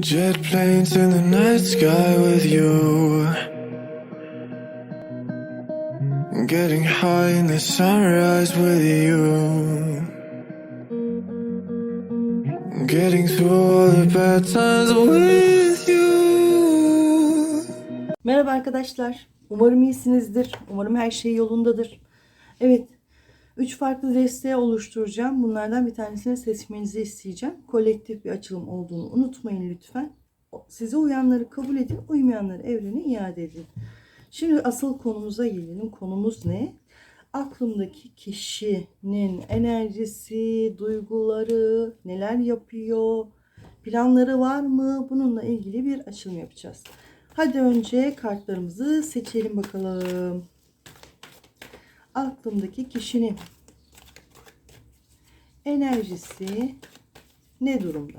Jet planes in the night sky with you. Getting high in the sunrise with you. Getting through all the bad times with you. Merhaba arkadaşlar. Umarım iyisinizdir. Umarım her şey yolundadır. Evet. Üç farklı desteği oluşturacağım. Bunlardan bir tanesini seçmenizi isteyeceğim. Kolektif bir açılım olduğunu unutmayın lütfen. Size uyanları kabul edin. Uymayanları evrene iade edin. Şimdi asıl konumuza gelelim. Konumuz ne? Aklımdaki kişinin enerjisi, duyguları, neler yapıyor, planları var mı? Bununla ilgili bir açılım yapacağız. Hadi önce kartlarımızı seçelim bakalım. Aklımdaki kişinin enerjisi ne durumda?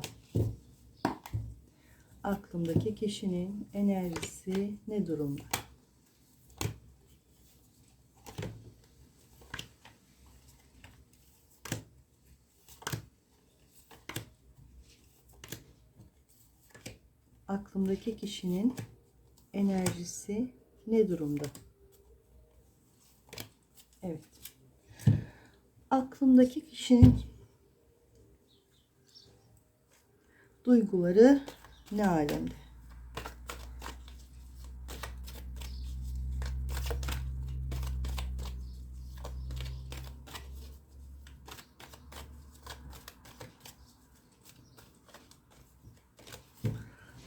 Aklımdaki kişinin enerjisi ne durumda? Aklımdaki kişinin enerjisi ne durumda? Evet. Aklımdaki kişinin duyguları ne alemde?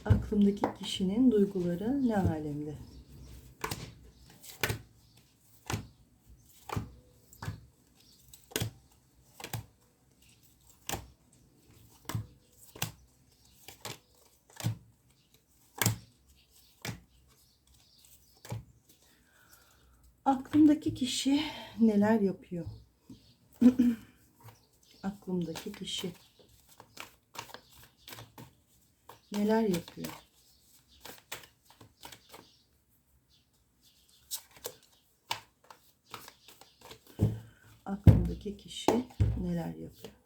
Aklımdaki kişinin duyguları ne alemde? Aklımdaki kişi neler yapıyor? Aklımdaki kişi neler yapıyor? Aklımdaki kişi neler yapıyor?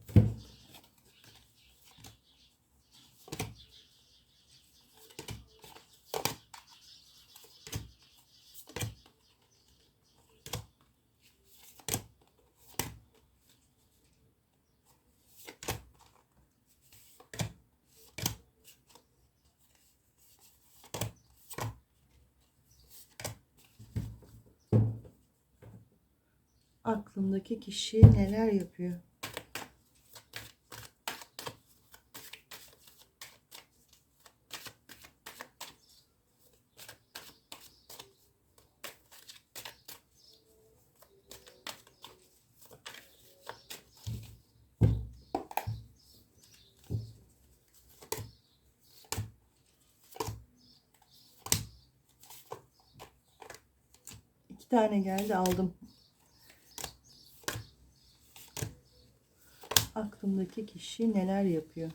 Aklımdaki kişi neler yapıyor? Tane geldi aldım. Aklımdaki kişi neler yapıyor?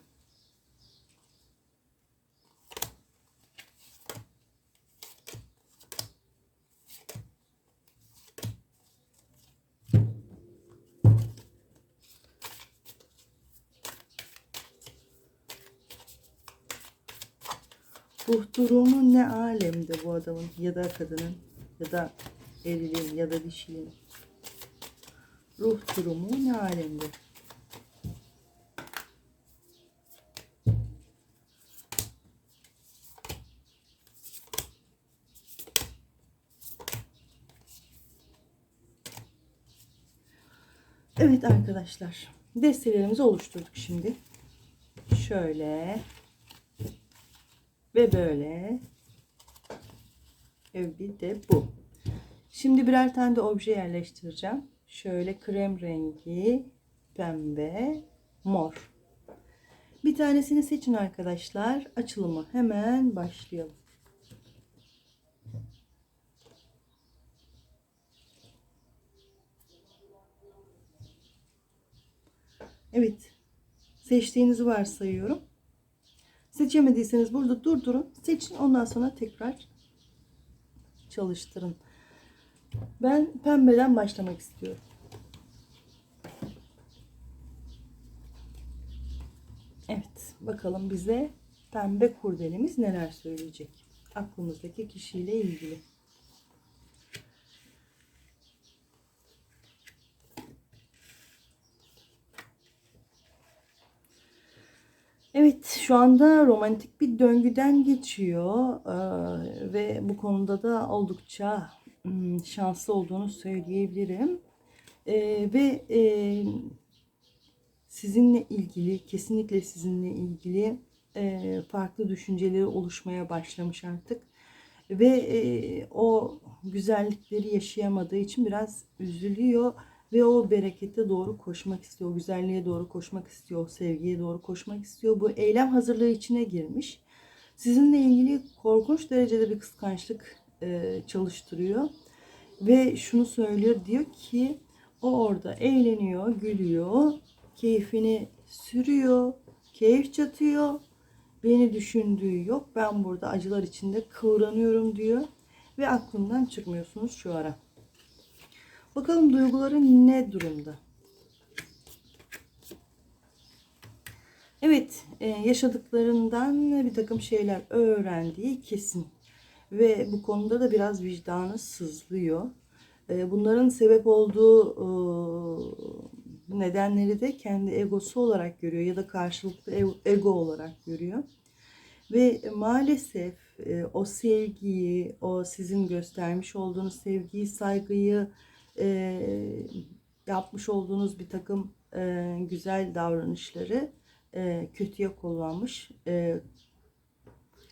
Ruh durumu ne alemde bu adamın ya da kadının ya da erilin ya da dişinin. Ruh durumu ne alemde? Evet arkadaşlar. Destelerimizi oluşturduk şimdi. Şöyle. Ve böyle. Ve bir de bu. Şimdi birer tane de obje yerleştireceğim. Şöyle krem rengi, pembe, mor. Bir tanesini seçin arkadaşlar. Açılımı hemen başlayalım. Evet. Seçtiğinizi varsayıyorum. Seçemediyseniz burada durdurun. Seçin ondan sonra tekrar çalıştırın. Ben pembeden başlamak istiyorum. Evet. Bakalım bize pembe kurdelemiz neler söyleyecek? Aklımızdaki kişiyle ilgili. Evet, şu anda romantik bir döngüden geçiyor ve bu konuda da oldukça hmm, şanslı olduğunu söyleyebilirim. Ve sizinle ilgili, kesinlikle sizinle ilgili farklı düşünceleri oluşmaya başlamış artık. Ve o güzellikleri yaşayamadığı için biraz üzülüyor ve o berekete doğru koşmak istiyor, güzelliğe doğru koşmak istiyor, sevgiye doğru koşmak istiyor. Bu eylem hazırlığı içine girmiş. Sizinle ilgili korkunç derecede bir kıskançlık eee, çalıştırıyor. Ve şunu söylüyor, diyor ki o orada eğleniyor, gülüyor, keyfini sürüyor, keyif çatıyor. Beni düşündüğü yok. Ben burada acılar içinde kıvranıyorum diyor. Ve aklından çıkmıyorsunuz şu ara. Bakalım duyguları ne durumda? Evet, e, yaşadıklarından bir takım şeyler öğrendiği kesin. Ve bu konuda da biraz vicdanı sızlıyor. E, Bunların sebep olduğu e, nedenleri de kendi egosu olarak görüyor ya da karşılıklı ego olarak görüyor. Ve maalesef o sevgiyi, o sizin göstermiş olduğunuz sevgiyi, saygıyı, e, yapmış olduğunuz bir takım e, güzel davranışları e, kötüye kullanmış. E,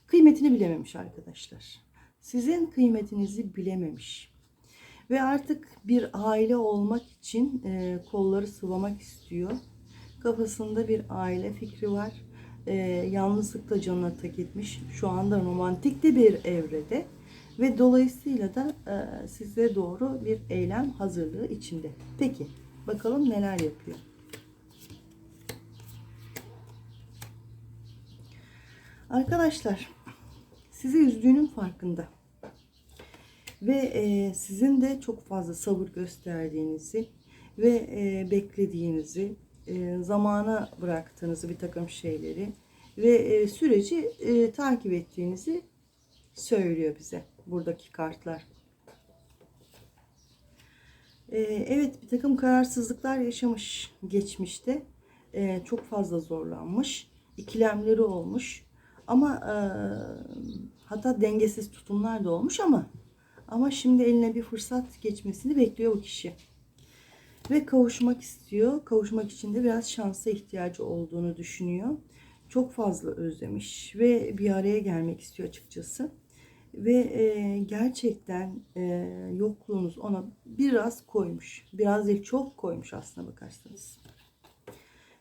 kıymetini bilememiş arkadaşlar. Sizin kıymetinizi bilememiş. Ve artık bir aile olmak için e, kolları sıvamak istiyor. Kafasında bir aile fikri var. E, yalnızlık da canına tak etmiş. Şu anda romantik de bir evrede. Ve dolayısıyla da e, size doğru bir eylem hazırlığı içinde. Peki bakalım neler yapıyor. Arkadaşlar sizi üzdüğünün farkında ve e, sizin de çok fazla sabır gösterdiğinizi ve e, beklediğinizi, e, zamana bıraktığınızı bir takım şeyleri ve e, süreci e, takip ettiğinizi söylüyor bize buradaki kartlar. E, evet bir takım kararsızlıklar yaşamış geçmişte. E, çok fazla zorlanmış. ikilemleri olmuş. Ama e, hatta dengesiz tutumlar da olmuş ama ama şimdi eline bir fırsat geçmesini bekliyor bu kişi. Ve kavuşmak istiyor. Kavuşmak için de biraz şansa ihtiyacı olduğunu düşünüyor. Çok fazla özlemiş ve bir araya gelmek istiyor açıkçası. Ve e, gerçekten e, yokluğunuz ona biraz koymuş. Biraz değil çok koymuş aslına bakarsanız.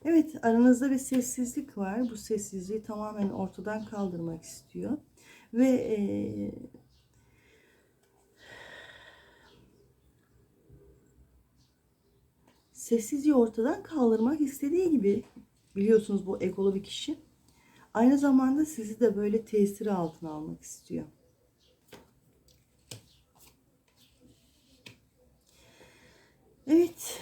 Evet aranızda bir sessizlik var. Bu sessizliği tamamen ortadan kaldırmak istiyor. Ve e, sessizliği ortadan kaldırmak istediği gibi biliyorsunuz bu egolu bir kişi. Aynı zamanda sizi de böyle tesiri altına almak istiyor. Evet.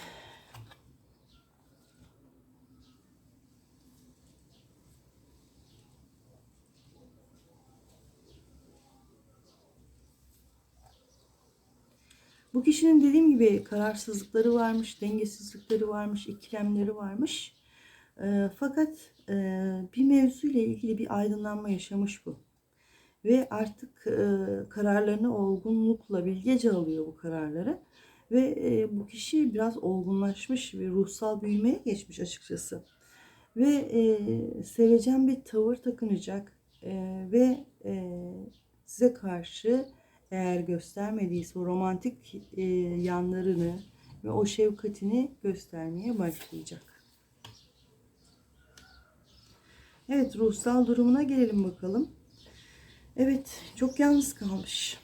Bu kişinin dediğim gibi kararsızlıkları varmış, dengesizlikleri varmış, ikilemleri varmış. E, fakat e, bir mevzuyla ilgili bir aydınlanma yaşamış bu. Ve artık e, kararlarını olgunlukla, bilgece alıyor bu kararları. Ve e, bu kişi biraz olgunlaşmış ve ruhsal büyümeye geçmiş açıkçası. Ve e, sevecen bir tavır takınacak e, ve size karşı eğer göstermediyse o romantik yanlarını ve o şefkatini göstermeye başlayacak. Evet ruhsal durumuna gelelim bakalım. Evet çok yalnız kalmış.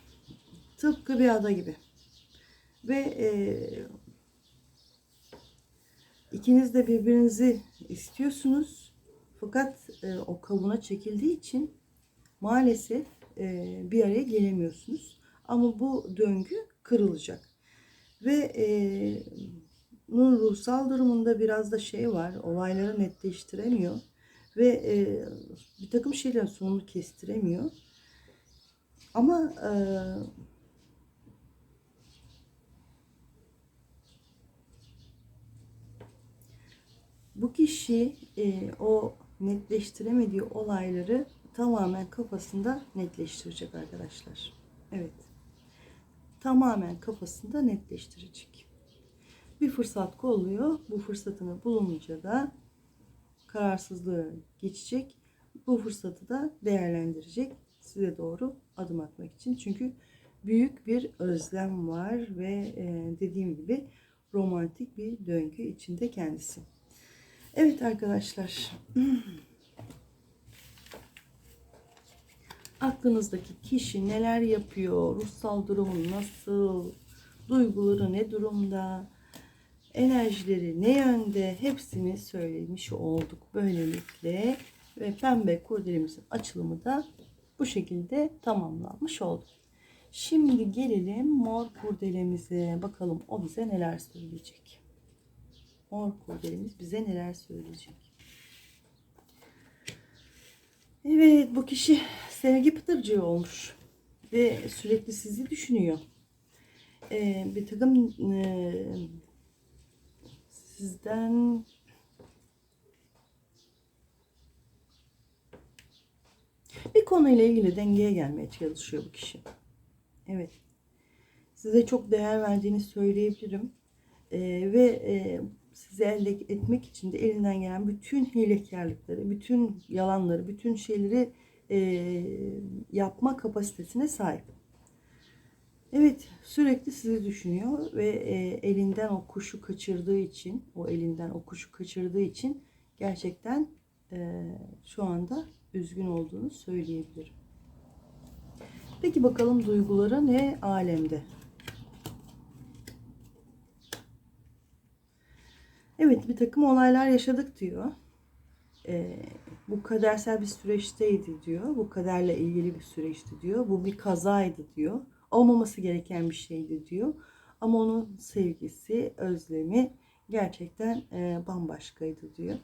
Tıpkı bir ada gibi. Ve e, ikiniz de birbirinizi istiyorsunuz. Fakat e, o kabuğuna çekildiği için maalesef e, bir araya gelemiyorsunuz. Ama bu döngü kırılacak. Ve e, bunun ruhsal durumunda biraz da şey var. Olayları netleştiremiyor. ve e, bir takım şeylerin sonunu kestiremiyor. Ama e, bu kişi e, o netleştiremediği olayları tamamen kafasında netleştirecek arkadaşlar. Evet. Tamamen kafasında netleştirecek. Bir fırsat kolluyor. Bu fırsatını bulunca da kararsızlığı geçecek. Bu fırsatı da değerlendirecek. Size doğru adım atmak için. Çünkü büyük bir özlem var ve e, dediğim gibi romantik bir döngü içinde kendisi. Evet arkadaşlar. Aklınızdaki kişi neler yapıyor? Ruhsal durumu nasıl? Duyguları ne durumda? Enerjileri ne yönde? Hepsini söylemiş olduk böylelikle. Ve pembe kurdelemizin açılımı da bu şekilde tamamlanmış oldu. Şimdi gelelim mor kurdelemize. Bakalım o bize neler söyleyecek. Mor kurdelemiz bize neler söyleyecek. Evet bu kişi sevgi pıtırcığı olmuş. Ve sürekli sizi düşünüyor. Ee, bir takım e, sizden bir konuyla ilgili dengeye gelmeye çalışıyor bu kişi. Evet. Size çok değer verdiğini söyleyebilirim. Ee, ve e, sizi elde etmek için de elinden gelen bütün hilekarlıkları, bütün yalanları, bütün şeyleri e, yapma kapasitesine sahip. Evet, sürekli sizi düşünüyor ve e, elinden o kuşu kaçırdığı için, o elinden o kuşu kaçırdığı için gerçekten e, şu anda üzgün olduğunu söyleyebilirim. Peki bakalım duyguları ne alemde? Evet bir takım olaylar yaşadık diyor. Ee, bu kadersel bir süreçteydi diyor. Bu kaderle ilgili bir süreçti diyor. Bu bir kazaydı diyor. Olmaması gereken bir şeydi diyor. Ama onun sevgisi, özlemi gerçekten e, bambaşkaydı diyor.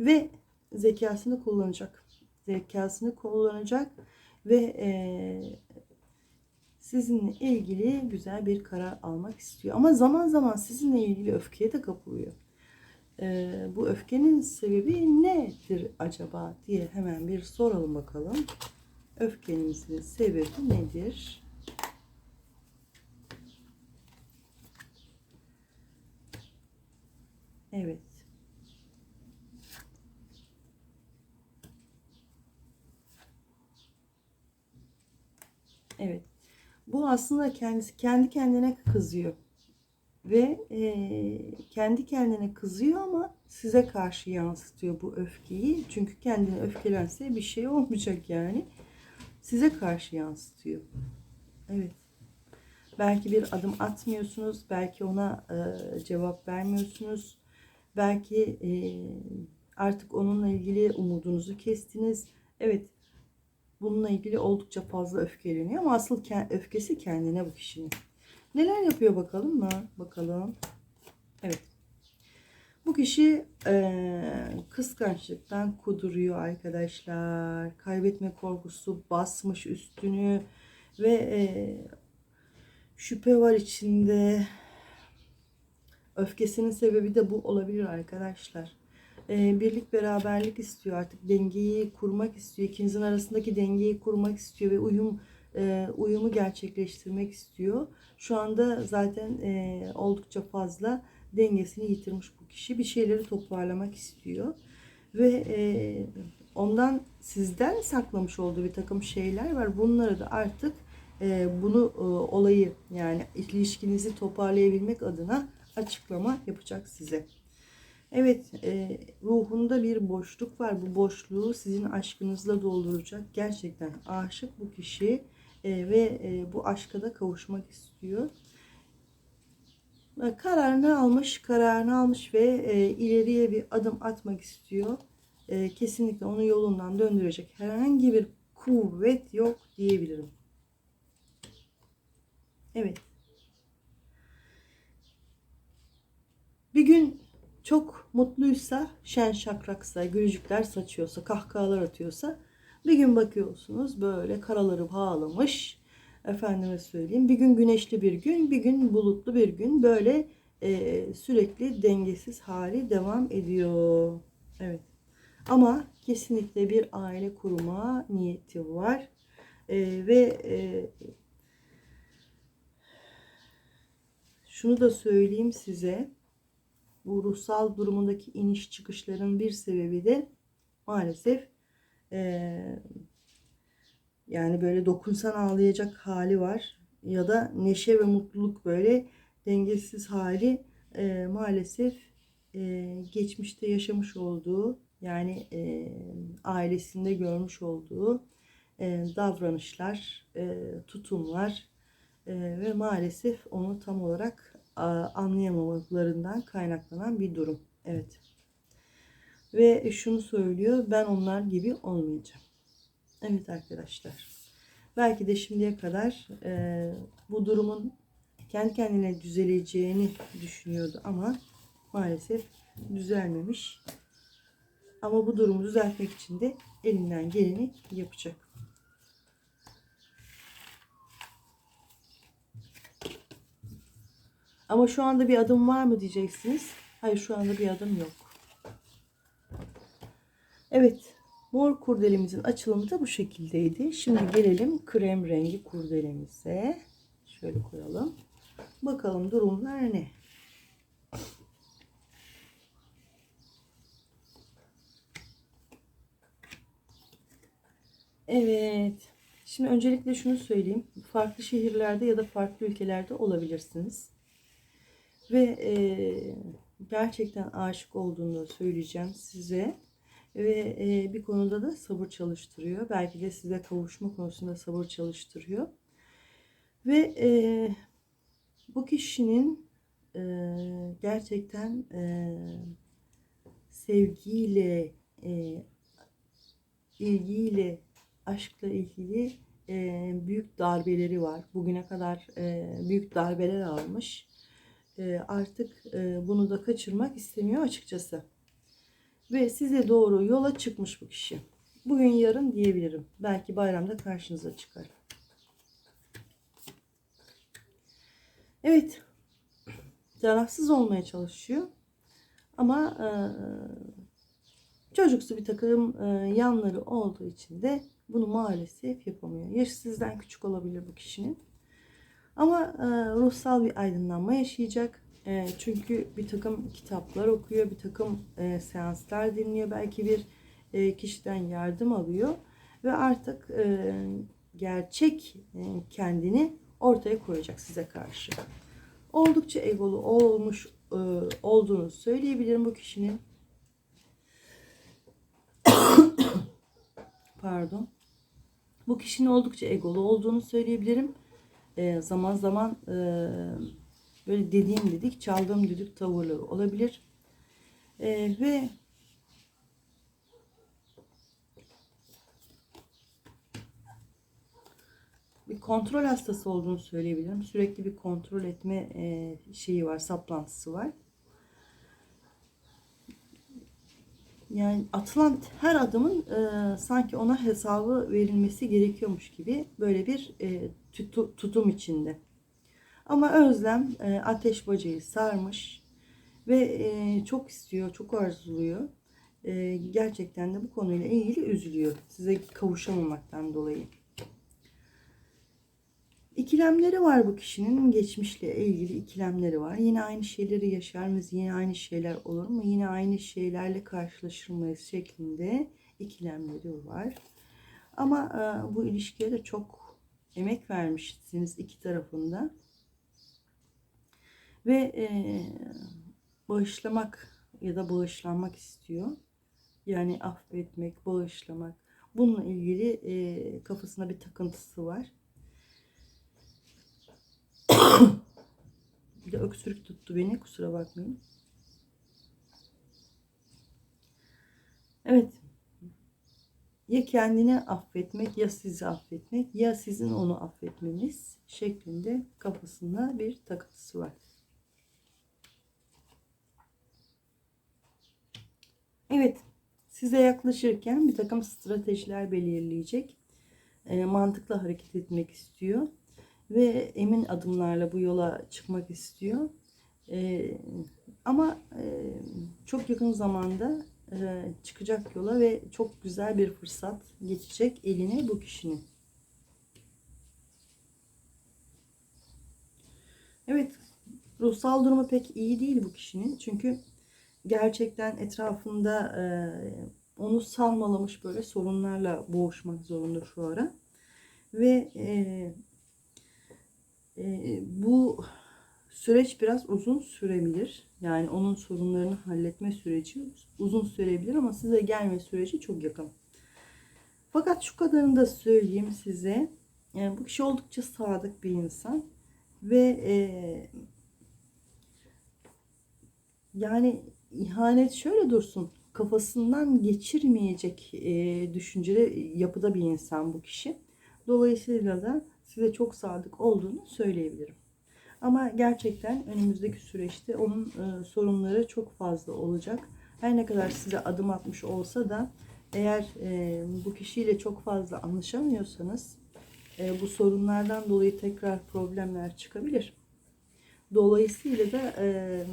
Ve zekasını kullanacak. Zekasını kullanacak ve e, sizinle ilgili güzel bir karar almak istiyor. Ama zaman zaman sizinle ilgili öfkeye de kapılıyor. Ee, bu öfkenin sebebi nedir acaba diye hemen bir soralım bakalım. Öfkenizin sebebi nedir? Evet. Evet. Bu aslında kendisi kendi kendine kızıyor ve e, kendi kendine kızıyor ama size karşı yansıtıyor bu öfkeyi. Çünkü kendine öfkelense bir şey olmayacak yani. Size karşı yansıtıyor. Evet. Belki bir adım atmıyorsunuz. Belki ona e, cevap vermiyorsunuz. Belki e, artık onunla ilgili umudunuzu kestiniz. Evet. Bununla ilgili oldukça fazla öfkeleniyor ama asıl öfkesi kendine bu kişinin. Neler yapıyor bakalım mı? Bakalım. Evet. Bu kişi e, kıskançlıktan kuduruyor arkadaşlar. Kaybetme korkusu basmış üstünü ve e, şüphe var içinde. Öfkesinin sebebi de bu olabilir arkadaşlar. E, birlik beraberlik istiyor artık dengeyi kurmak istiyor. İkinizin arasındaki dengeyi kurmak istiyor ve uyum e, uyumu gerçekleştirmek istiyor. Şu anda zaten e, oldukça fazla dengesini yitirmiş bu kişi. Bir şeyleri toparlamak istiyor. Ve e, ondan sizden saklamış olduğu bir takım şeyler var. Bunları da artık bunu olayı yani ilişkinizi toparlayabilmek adına açıklama yapacak size. Evet, ruhunda bir boşluk var. Bu boşluğu sizin aşkınızla dolduracak. Gerçekten aşık bu kişi e, ve e, bu aşka da kavuşmak istiyor. E, kararını almış, kararını almış ve e, ileriye bir adım atmak istiyor. E, kesinlikle onu yolundan döndürecek herhangi bir kuvvet yok diyebilirim. Evet. Bir gün çok mutluysa, şen şakraksa, gülücükler saçıyorsa, kahkahalar atıyorsa bir gün bakıyorsunuz böyle karaları bağlamış. Efendime söyleyeyim bir gün güneşli bir gün, bir gün bulutlu bir gün böyle e, sürekli dengesiz hali devam ediyor. Evet. Ama kesinlikle bir aile kurma niyeti var. E, ve e, şunu da söyleyeyim size. Bu ruhsal durumundaki iniş çıkışların bir sebebi de maalesef eee, yani böyle dokunsan ağlayacak hali var. Ya da neşe ve mutluluk böyle dengesiz hali eee, maalesef eee, geçmişte yaşamış olduğu yani eee, ailesinde görmüş olduğu eee, davranışlar, eee, tutumlar eee, ve maalesef onu tam olarak anlayamamalarından kaynaklanan bir durum. Evet. Ve şunu söylüyor, ben onlar gibi olmayacağım. Evet arkadaşlar. Belki de şimdiye kadar eee, bu durumun kendi kendine düzeleceğini düşünüyordu ama maalesef düzelmemiş. Ama bu durumu düzeltmek için de elinden geleni yapacak. Ama şu anda bir adım var mı diyeceksiniz. Hayır şu anda bir adım yok. Evet. Mor kurdelemizin açılımı da bu şekildeydi. Şimdi gelelim krem rengi kurdelemize. Şöyle koyalım. Bakalım durumlar ne? Evet. Şimdi öncelikle şunu söyleyeyim. Farklı şehirlerde ya da farklı ülkelerde olabilirsiniz. Ve e, gerçekten aşık olduğunu söyleyeceğim size. Ve e, bir konuda da sabır çalıştırıyor. Belki de size kavuşma konusunda sabır çalıştırıyor. Ve e, bu kişinin e, gerçekten e, sevgiyle, e, ilgiyle, aşkla ilgili e, büyük darbeleri var. Bugüne kadar e, büyük darbeler almış. E, artık e, bunu da kaçırmak istemiyor açıkçası. Ve size doğru yola çıkmış bu kişi. Bugün yarın diyebilirim. Belki bayramda karşınıza çıkar. Evet. Tarafsız olmaya çalışıyor. Ama e, çocuksu bir takım e, yanları olduğu için de bunu maalesef yapamıyor. Yaşı sizden küçük olabilir bu kişinin. Ama e, ruhsal bir aydınlanma yaşayacak. E, çünkü bir takım kitaplar okuyor, bir takım e, seanslar dinliyor. Belki bir e, kişiden yardım alıyor. Ve artık e, gerçek e, kendini ortaya koyacak size karşı. Oldukça egolu olmuş e, olduğunu söyleyebilirim bu kişinin. Pardon. Bu kişinin oldukça egolu olduğunu söyleyebilirim. E, zaman zaman e, böyle dediğim dedik, çaldığım düdük tavırları olabilir. E, ve bir kontrol hastası olduğunu söyleyebilirim. Sürekli bir kontrol etme e, şeyi var, saplantısı var. Yani atılan her adımın e, sanki ona hesabı verilmesi gerekiyormuş gibi böyle bir e, tutu- tutum içinde. Ama Özlem e, ateş bacayı sarmış ve e, çok istiyor, çok arzuluyor. E, gerçekten de bu konuyla ilgili üzülüyor. Size kavuşamamaktan dolayı. İkilemleri var bu kişinin. Geçmişle ilgili ikilemleri var. Yine aynı şeyleri yaşar mıyız? Yine aynı şeyler olur mu? Yine aynı şeylerle karşılaşır mıyız? Şeklinde ikilemleri var. Ama e, bu ilişkiye de çok emek vermişsiniz iki tarafında. Ve e, bağışlamak ya da bağışlanmak istiyor. Yani affetmek, bağışlamak. Bununla ilgili e, kafasında bir takıntısı var. Bir de öksürük tuttu beni. Kusura bakmayın. Evet. Ya kendini affetmek ya sizi affetmek ya sizin onu affetmeniz şeklinde kafasında bir takıntısı var. Evet, size yaklaşırken bir takım stratejiler belirleyecek. E, mantıklı hareket etmek istiyor. Ve emin adımlarla bu yola çıkmak istiyor. E, ama e, çok yakın zamanda e, çıkacak yola ve çok güzel bir fırsat geçecek eline bu kişinin. Evet, ruhsal durumu pek iyi değil bu kişinin. Çünkü gerçekten etrafında e, onu sarmalamış böyle sorunlarla boğuşmak zorunda şu ara. Ve e, e, bu süreç biraz uzun sürebilir. Yani onun sorunlarını halletme süreci uzun sürebilir ama size gelme süreci çok yakın. Fakat şu kadarını da söyleyeyim size. Yani bu kişi oldukça sadık bir insan ve e, yani ihanet şöyle dursun kafasından geçirmeyecek e, düşünceli yapıda bir insan bu kişi. Dolayısıyla da size çok sadık olduğunu söyleyebilirim. Ama gerçekten önümüzdeki süreçte onun e, sorunları çok fazla olacak. Her ne kadar size adım atmış olsa da eğer e, bu kişiyle çok fazla anlaşamıyorsanız e, bu sorunlardan dolayı tekrar problemler çıkabilir. Dolayısıyla da e,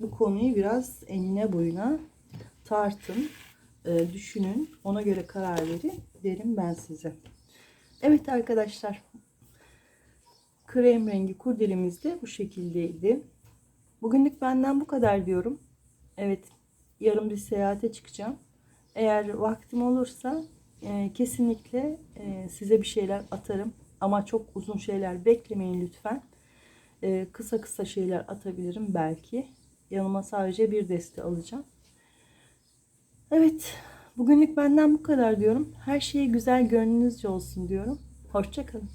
bu konuyu biraz enine boyuna tartın, e, düşünün, ona göre karar verin derim ben size. Evet arkadaşlar, krem rengi kurdelemiz de bu şekildeydi. Bugünlük benden bu kadar diyorum. Evet, yarın bir seyahate çıkacağım. Eğer vaktim olursa e, kesinlikle e, size bir şeyler atarım. Ama çok uzun şeyler beklemeyin lütfen. E, kısa kısa şeyler atabilirim belki. Yanıma sadece bir deste alacağım. Evet, bugünlük benden bu kadar diyorum. Her şey güzel gönlünüzce olsun diyorum. Hoşçakalın.